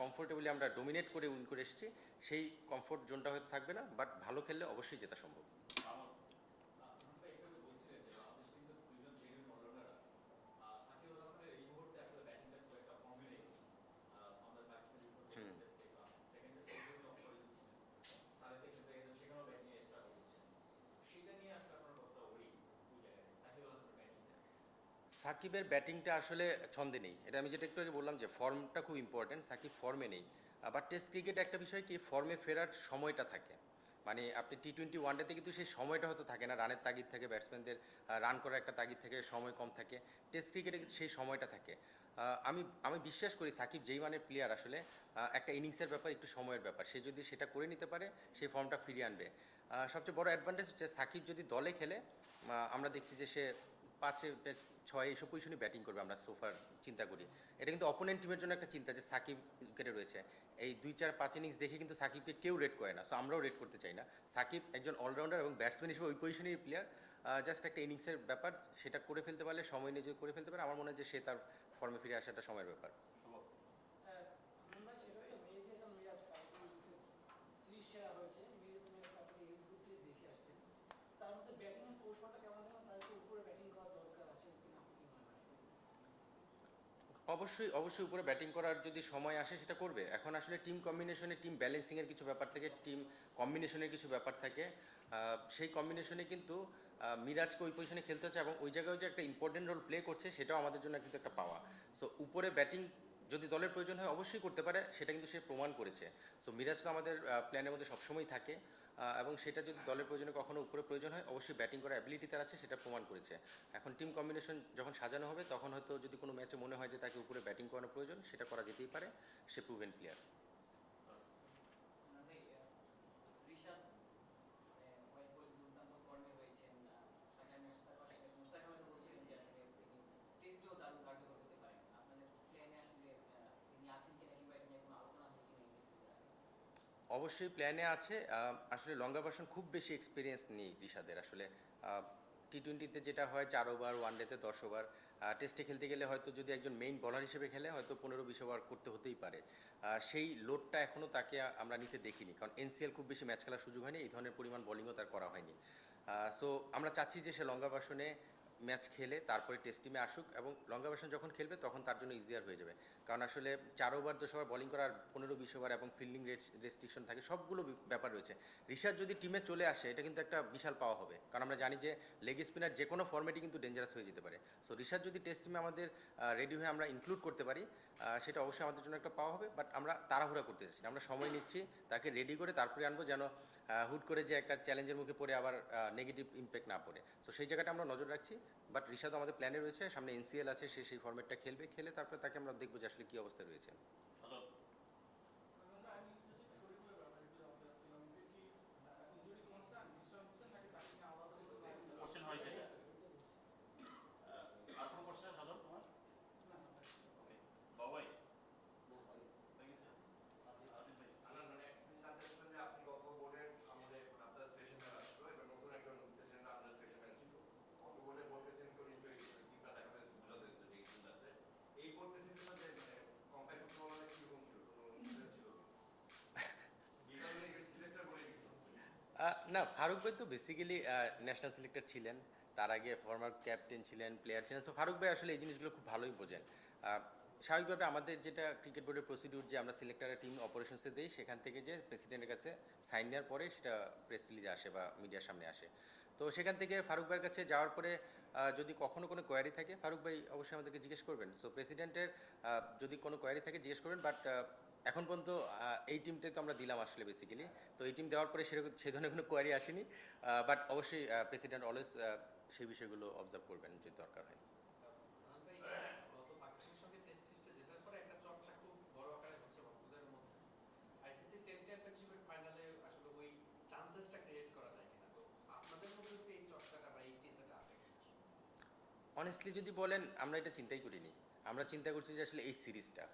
Comfortably আমরা dominate করে win করে এসেছি, সেই কমফোর্ট জোনটা হয়তো থাকবে না বাট ভালো খেললে অবশ্যই জেতা সম্ভব। সাকিবের ব্যাটিংটা আসলে ছন্দে নেই। এটা আমি যেটা একটু আগে বললাম যে ফর্মটা খুব ইম্পর্টেন্ট সাকিব ফর্মে নেই। আবার টেস্ট ক্রিকেট একটা বিষয় কি, ফর্মে ফেরার সময়টা থাকে। মানে আপনি টি টোয়েন্টি ওয়ানডেতে কিন্তু সেই সময়টা হয়তো থাকে না। রানের তাগিদ থাকে ব্যাটসম্যানদের রান করার একটা তাগিদ থাকে, সময় কম থাকে। টেস্ট ক্রিকেটে কিন্তু সেই সময়টা থাকে। আমি আমি বিশ্বাস করি সাকিব যেই মানের প্লেয়ার আসলে একটা ইনিংসের ব্যাপার, একটু সময়ের ব্যাপার। সে যদি সেটা করে নিতে পারে সেই ফর্মটা ফিরিয়ে আনবে। সবচেয়ে বড় অ্যাডভান্টেজ হচ্ছে সাকিব যদি দলে খেলে আমরা দেখছি যে সে পাঁচে ছয় এইসব পজিশনে ব্যাটিং করবে আমরা সোফার চিন্তা করি। এটা কিন্তু অপোনেন্ট টিমের জন্য একটা চিন্তা যে সাকিব উইকেটে রয়েছে। এই দুই, চার, পাঁচ ইনিংস দেখে কিন্তু সাকিবকে কেউ রেড করে না সো আমরাও রেড করতে চাই না। সাকিব একজন অলরাউন্ডার এবং ব্যাটসম্যান হিসেবে ওই পজিশনের প্লেয়ার জাস্ট একটা ইনিংসের ব্যাপার, সেটা করে ফেলতে পারলে, সময় নিয়ে যদি করে ফেলতে পারে, আমার মনে হয় যে সে তার ফর্মে ফিরে আসাটা সময়ের ব্যাপার মুম্বাই সেটা হচ্ছে মেহেদি হাসান মিরাজ পাকিস্তান সিরিজ সেরা হয়েছে মেহেদি তুমি আপনি এই গ্রুপ থেকে দেখে আসছেন তার মধ্যে ব্যাটিং এর কৌশলটা কেমন যেন তার একটু উপরে ব্যাটিং করার দরকার আছে কিনা আপনি কি মনে হয় অবশ্যই অবশ্যই উপরে ব্যাটিং করার যদি সময় আসে সেটা করবে। এখন আসলে টিম কম্বিনেশনে টিম ব্যালেন্সিংয়ের কিছু ব্যাপার থাকে টিম কম্বিনেশনের কিছু ব্যাপার থাকে। সেই কম্বিনেশনে কিন্তু মিরাজকে ওই পজিশনে খেলতে হচ্ছে এবং ওই জায়গায় যে একটা ইম্পর্টেন্ট রোল প্লে করছে, সেটাও আমাদের জন্য কিন্তু একটা পাওয়া সো উপরে ব্যাটিং যদি দলের প্রয়োজন হয় অবশ্যই করতে পারে, সেটা কিন্তু সে প্রমাণ করেছে। সো মিরাজ তো আমাদের প্ল্যানের মধ্যে সবসময় থাকে এবং সেটা যদি দলের প্রয়োজনে কখনো উপরে প্রয়োজন হয়, অবশ্যই ব্যাটিং করার অ্যাবিলিটি তার আছে, সেটা প্রমাণ করেছে। এখন টিম কম্বিনেশন যখন সাজানো হবে, তখন হয়তো যদি কোনো ম্যাচে মনে হয় যে তাকে উপরে ব্যাটিং করানো প্রয়োজন, সেটা করা যেতেই পারে, সে প্রুভেন প্লেয়ার ভাই, আহ, রিশাদ মানে হোয়াইট বল দুর্দান্ত ফর্মে রয়েছেন আহ, সাকিব মুস্তাক মুস্তাক আহমেদ বলছিলেন যে আসলে তিনি টেস্টেও দারুণ কার্যকর হতে পারেন আপনাদের প্ল্যানে আসলে আহ, তিনি আছেন কিনা কিংবা এটা নিয়ে কোনো আলোচনা হয়েছে কিনা এই সিরিজের আগে? অবশ্যই প্ল্যানে আছে। আসলে লঙ্গা ভার্সন খুব বেশি এক্সপিরিয়েন্স নেই রিশাদের আসলে টি টোয়েন্টিতে যেটা হয় চার ওভার ওয়ান ডেতে দশ ওভার। টেস্টে খেলতে গেলে হয়তো যদি একজন মেইন বলার হিসেবে খেলে, হয়তো পনেরো বিশ ওভার করতে হতেই পারে। সেই লোডটা এখনও তাকে আমরা নিতে দেখিনি। কারণ এনসিএল খুব বেশি ম্যাচ খেলার সুযোগ হয়নি, এই ধরনের পরিমাণ বোলিংও তার করা হয়নি। সো আমরা চাচ্ছি যে সে লঙ্গা ভার্সনে ম্যাচ খেলে তারপরে টেস্ট টিমে আসুক এবং লঙ্গা ভার্সন যখন খেলবে তখন তার জন্য ইজিয়ার হয়ে যাবে। কারণ আসলে চার ওভার দশ ওভার বোলিং করার পনেরো, বিশ ওভার এবং ফিল্ডিং রেস্ট্রিকশন থাকে, সবগুলো ব্যাপার রয়েছে। ঋষাদ যদি টিমে চলে আসে, এটা কিন্তু একটা বিশাল পাওয়া হবে। কারণ আমরা জানি যে লেগ স্পিনার যে কোনো ফর্মেটই কিন্তু ডেঞ্জারাস হয়ে যেতে পারে। সো ঋষাদ যদি টেস্ট টিমে আমাদের রেডি হয়ে আমরা ইনক্লুড করতে পারি সেটা অবশ্যই আমাদের জন্য একটা পাওয়া হবে। বাট আমরা তাড়াহুড়া করতে চাচ্ছি আমরা সময় নিচ্ছি, তাকে রেডি করে তারপরে আনব যেন হুট করে যে একটা চ্যালেঞ্জের মুখে পড়ে আবার নেগেটিভ ইম্প্যাক্ট না পড়ে। সো সেই জায়গাটা আমরা নজর রাখছি। বাট ঋষাদ আমাদের প্ল্যানে রয়েছে, সামনে এনসিএল আছে, সে সেই ফর্মেটটা খেলবে, খেলে তারপরে তাকে আমরা দেখব যে আসলে কী অবস্থায় রয়েছে কোশ্চেন হয়েছে আর কোনো কোশ্চেন সাধন তোমার ওকে বাবাই দেখেছেন আদিল ভাই আমার মানে আপনি জানতে চাচ্ছেন যে আপনি গত বোর্ডের আমাদের আপনার সেশনে আসলো এবার নতুন একজন প্রেসিডেন্ট আপনার সেশনে ছিল গত বোর্ডে বোর্ড প্রেসিডেন্ট করে কিন্তু কিংবা দেখা যায় বোঝা যাচ্ছে যে কিছু যাচ্ছে এই বোর্ড প্রেসিডেন্টের সাথে মানে কম্পেয়ার করতে বলা কীরকম ছিল কোনো difference ছিল বিভাগের সিলেক্টর বলে কিন্তু আহ, না, ফারুক ভাই তো বেসিক্যালি ন্যাশনাল সিলেক্টর ছিলেন। তার আগে ফর্মার ক্যাপ্টেন ছিলেন প্লেয়ার ছিলেন। সো ফারুক ভাই আসলে এই জিনিসগুলো খুব ভালোই বোঝেন। স্বাভাবিকভাবে আমাদের যেটা ক্রিকেট বোর্ডের প্রসিডিউর যে আমরা সিলেক্টারের টিম অপারেশনসে দিই, সেখান থেকে যে প্রেসিডেন্টের কাছে সাইন নেওয়ার পরে সেটা প্রেস রিলিজে আসে বা মিডিয়ার সামনে আসে। তো সেখান থেকে ফারুক ভাইয়ের কাছে যাওয়ার পরে যদি কখনো কোনো কোয়ারি থাকে, ফারুক ভাই অবশ্যই আমাদেরকে জিজ্ঞেস করবেন। সো প্রেসিডেন্টের যদি কোনো কোয়ারি থাকে, জিজ্ঞেস করবেন। বাট এখন পর্যন্ত এই টিমটাই তো আমরা দিলাম আসলে বেসিক্যালি তো এই টিম দেওয়ার পরে সেরকম, সে ধরনের কোনো কোয়ারি আসেনি। বাট অবশ্যই প্রেসিডেন্ট অলওয়েজ সেই বিষয়গুলো অবজার্ভ করবেন যদি দরকার হয়। অনেস্টলি যদি বলেন, আমরা এটা চিন্তাই করিনি। আমরা চিন্তা করছি যে আসলে এই সিরিজটা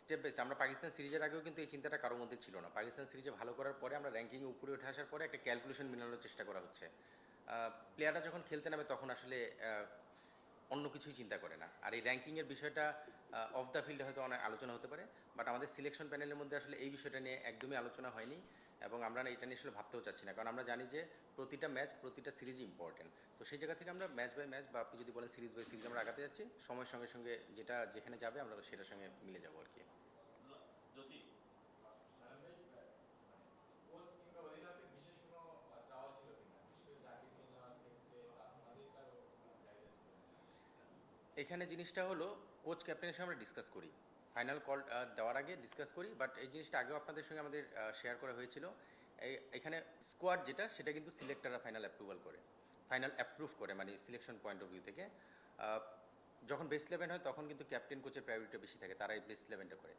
স্টেপ বাই স্টেপ আমরা পাকিস্তান সিরিজের আগেও কিন্তু এই চিন্তাটা কারোর মধ্যে ছিল না। পাকিস্তান সিরিজে ভালো করার পরে আমরা র্যাঙ্কিংয়ে উপরে উঠে আসার পরে একটা ক্যালকুলেশন মেলানোর চেষ্টা করা হচ্ছে। প্লেয়াররা যখন খেলতে নামে তখন আসলে অন্য কিছুই চিন্তা করে না। আর এই র্যাঙ্কিংয়ের বিষয়টা অফ দ্য ফিল্ডে হয়তো অনেক আলোচনা হতে পারে বাট আমাদের সিলেকশন প্যানেলের মধ্যে আসলে এই বিষয়টা নিয়ে একদমই আলোচনা হয়নি। এবং আমরা না এটা নিয়ে আসলে ভাবতেও চাচ্ছি না। কারণ আমরা জানি যে প্রতিটা ম্যাচ প্রতিটা সিরিজ ইম্পর্টেন্ট তো সেই জায়গা থেকে আমরা ম্যাচ বাই ম্যাচ বা আপনি যদি বলেন সিরিজ বাই সিরিজ আমরা আগাতে যাচ্ছি সময়ের সঙ্গে সঙ্গে যেটা যেখানে যাবে আমরা সেটার সঙ্গে মিলে যাব আর কি। এখানে জিনিসটা হলো কোচ ক্যাপ্টেনের সঙ্গে আমরা ডিসকাস করি। ফাইনাল কল দেওয়ার আগে ডিসকাস করি বাট এই জিনিসটা আগেও আপনাদের সঙ্গে আমাদের শেয়ার করা হয়েছিল। এই, এখানে স্কোয়াড যেটা, সেটা কিন্তু সিলেক্টাররা ফাইনাল অ্যাপ্রুভাল করে। ফাইনাল অ্যাপ্রুভ করে মানে সিলেকশন পয়েন্ট অফ ভিউ থেকে। যখন বেস্ট ইলেভেন হয়, তখন কিন্তু ক্যাপ্টেন কোচের প্রায়োরিটি বেশি থাকে, তারাই বেস্ট ইলেভেনটা করে।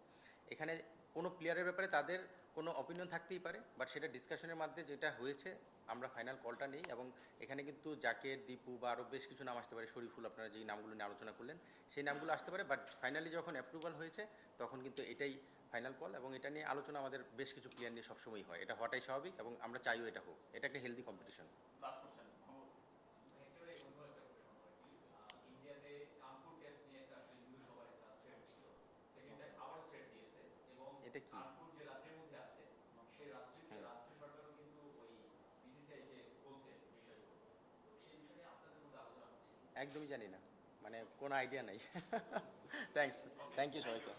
এখানে কোনো প্লেয়ারের ব্যাপারে তাদের কোনো অপিনিয়ন থাকতেই পারে বাট সেটা ডিসকাশনের মাধ্যমে যেটা হয়েছে, আমরা ফাইনাল কলটা নেই এবং এখানে কিন্তু জাকের, দীপু বা আরও বেশ কিছু নাম আসতে পারে, শরীফুল আপনারা যেই নামগুলো নিয়ে আলোচনা করলেন, সেই নামগুলো আসতে পারে বাট ফাইনালি যখন অ্যাপ্রুভাল হয়েছে, তখন কিন্তু এটাই ফাইনাল কল এবং এটা নিয়ে আলোচনা আমাদের বেশ কিছু প্লেয়ার নিয়ে সবসময়ই হয়, এটা হওয়াটাই স্বাভাবিক এবং আমরা চাইও এটা হোক, এটা একটা হেলদি কম্পিটিশন লাস্ট কোশ্চেন একেবারে অন্য একটা প্রশ্ন আর কি আহ, ইন্ডিয়াতে কানপুর টেস্ট নিয়ে একটা আসলে হিন্দু সবার একটা থ্রেড ছিল সেকেন্ড টাইম আবার থ্রেড দিয়েছে এবং এটা কি? কানপুর যে রাজ্যের মধ্যে আছে সেই রাজ্যের হুম। রাজ্য সরকারও কিন্তু ওই বিসিসিআই কে বলছে বিষয়গুলো তো সেই বিষয়ে আপনাদের মধ্যে আলোচনা কি একদমই জানি না। মানে কোনো আইডিয়া নাই। থ্যাংকস থ্যাংক ইউ সবাইকে।